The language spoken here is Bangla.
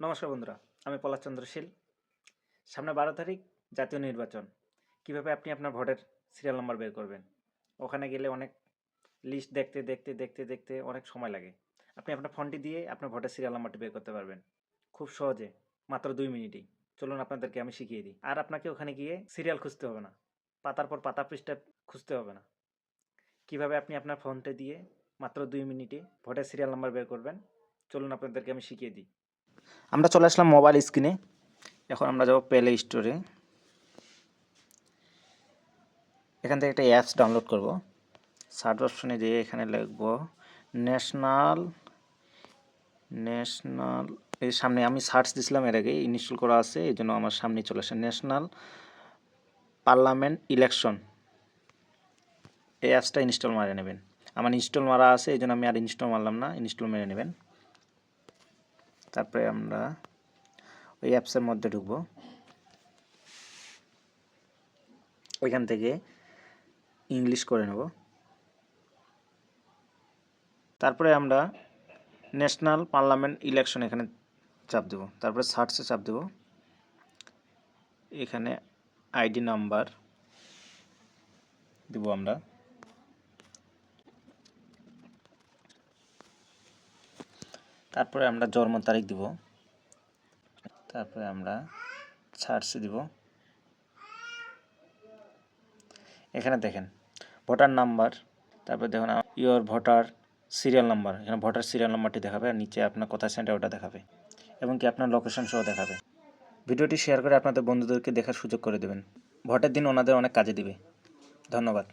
নমস্কার বন্ধুরা, আমি পলাশ চন্দ্র শীল। সামনে বারো তারিখ, জাতীয় নির্বাচন। কীভাবে আপনি আপনার ভোটের সিরিয়াল নাম্বার বের করবেন? ওখানে গেলে অনেক লিস্ট দেখতে দেখতে দেখতে দেখতে অনেক সময় লাগে। আপনি আপনার ফোনটি দিয়ে আপনার ভোটের সিরিয়াল নাম্বারটি বের করতে পারবেন। খুব সহজে, মাত্র দুই মিনিটেই। চলুন আপনাদেরকে আমি শিখিয়ে দিই। আর আপনাকে ওখানে গিয়ে সিরিয়াল খুঁজতে হবে না। পাতার পর পাতা পৃষ্ঠা খুঁজতে হবে না। কীভাবে আপনি আপনার ফোনটা দিয়ে মাত্র দুই মিনিটে ভোটের সিরিয়াল নাম্বার বের করবেন? চলুন আপনাদেরকে আমি শিখিয়ে দিই। আমরা চলে আসলাম মোবাইল স্ক্রিনে এখন আমরা যাব প্লে স্টোরে এখান থেকে একটা অ্যাপস ডাউনলোড করব। সার্চ অপশনে যেয়ে এখানে লিখব ন্যাশনাল ন্যাশনাল এই সামনে আমি সার্চ দিছিলাম এর আগে ইনস্টল করা আছে, এই জন্য আমার সামনে চলে আসে ন্যাশনাল পার্লামেন্ট ইলেকশন এই অ্যাপসটা ইনস্টল মারে নেবেন। আমার ইনস্টল মারা আছে, এই জন্য আমি আর ইনস্টল মারলাম না ইনস্টল মেরে নেবেন। তারপরে আমরা ওই অ্যাপসের মধ্যে ঢুকবো। ওইখান থেকে ইংলিশ করে নেব। তারপরে আমরা ন্যাশনাল পার্লামেন্ট ইলেকশন এখানে চাপ দেব। তারপরে সার্চে চাপ দেব। এখানে আইডি নাম্বার দেব আমরা। তারপরে আমরা জন্ম তারিখ দিব। তারপরে আমরা সার্চ দিব। এখানে দেখেন, ভোটার নাম্বার, তারপরে দেখুন ইওর ভোটার সিরিয়াল নাম্বার এখানে ভোটার সিরিয়াল নাম্বারটি দেখাবে আর নিচে আপনার কোথায় সেন্টার ওটা দেখাবে এবং কি আপনার লোকেশন সহ দেখাবে। ভিডিওটি শেয়ার করে আপনাদের বন্ধুদেরকে দেখার সুযোগ করে দেবেন। ভোটের দিন ওনাদের অনেক কাজে দিবে। ধন্যবাদ।